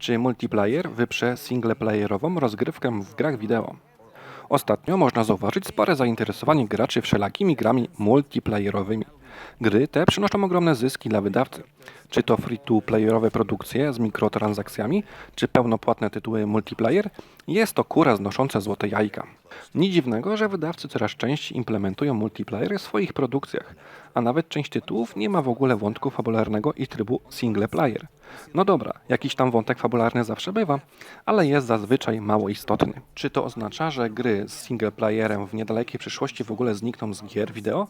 Czy multiplayer wyprze singleplayerową rozgrywkę w grach wideo? Ostatnio można zauważyć spore zainteresowanie graczy wszelakimi grami multiplayerowymi. Gry te przynoszą ogromne zyski dla wydawcy. Czy to free-to-playerowe produkcje z mikrotransakcjami, czy pełnopłatne tytuły multiplayer, jest to kura znosząca złote jajka. Nic dziwnego, że wydawcy coraz częściej implementują multiplayer w swoich produkcjach, a nawet część tytułów nie ma w ogóle wątku fabularnego i trybu single player. No dobra, jakiś tam wątek fabularny zawsze bywa, ale jest zazwyczaj mało istotny. Czy to oznacza, że gry z single playerem w niedalekiej przyszłości w ogóle znikną z gier wideo?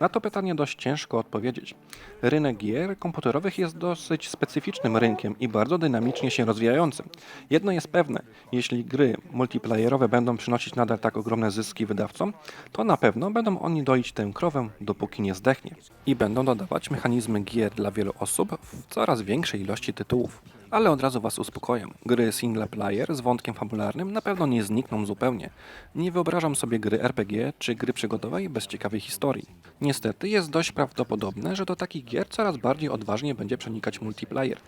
Na to pytanie dość ciężko odpowiedzieć. Rynek gier komputerowych jest dosyć specyficznym rynkiem i bardzo dynamicznie się rozwijającym. Jedno jest pewne, jeśli gry multiplayerowe będą przynosić nadal tak ogromne zyski wydawcom, to na pewno będą oni doić tę krowę, dopóki nie zdechnie. I będą dodawać mechanizmy gier dla wielu osób w coraz większej ilości tytułów. Ale od razu Was uspokoję. Gry single player z wątkiem fabularnym na pewno nie znikną zupełnie. Nie wyobrażam sobie gry RPG czy gry przygodowej bez ciekawej historii. Niestety jest dość prawdopodobne, że do takich gier coraz bardziej odważnie będzie przenikać multiplayer.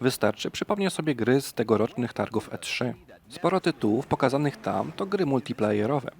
Wystarczy przypomnieć sobie gry z tegorocznych targów E3. Sporo tytułów pokazanych tam to gry multiplayerowe.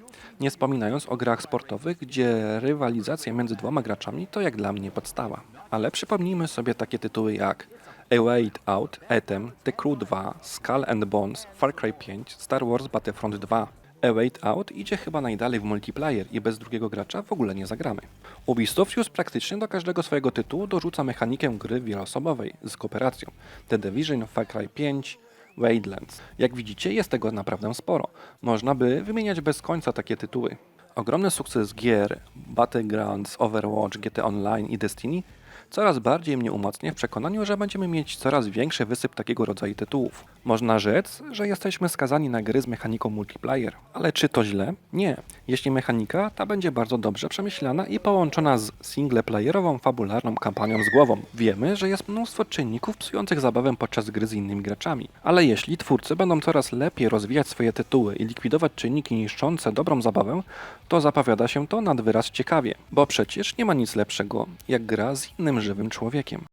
Nie wspominając o grach sportowych, gdzie rywalizacja między dwoma graczami to jak dla mnie podstawa. Ale przypomnijmy sobie takie tytuły jak A Way Out, Ethem, The Crew 2, Skull and Bones, Far Cry 5, Star Wars Battlefront 2. A Way Out idzie chyba najdalej w multiplayer i bez drugiego gracza w ogóle nie zagramy. Ubisoft już praktycznie do każdego swojego tytułu dorzuca mechanikę gry wieloosobowej z kooperacją. The Division, Far Cry 5, Wastelands. Jak widzicie, jest tego naprawdę sporo. Można by wymieniać bez końca takie tytuły. Ogromny sukces gier Battlegrounds, Overwatch, GT Online i Destiny coraz bardziej mnie umacnia w przekonaniu, że będziemy mieć coraz większy wysyp takiego rodzaju tytułów. Można rzec, że jesteśmy skazani na gry z mechaniką multiplayer, ale czy to źle? Nie. Jeśli mechanika ta będzie bardzo dobrze przemyślana i połączona z singleplayerową fabularną kampanią z głową. Wiemy, że jest mnóstwo czynników psujących zabawę podczas gry z innymi graczami, ale jeśli twórcy będą coraz lepiej rozwijać swoje tytuły i likwidować czynniki niszczące dobrą zabawę, to zapowiada się to nad wyraz ciekawie, bo przecież nie ma nic lepszego jak gra z żywym człowiekiem.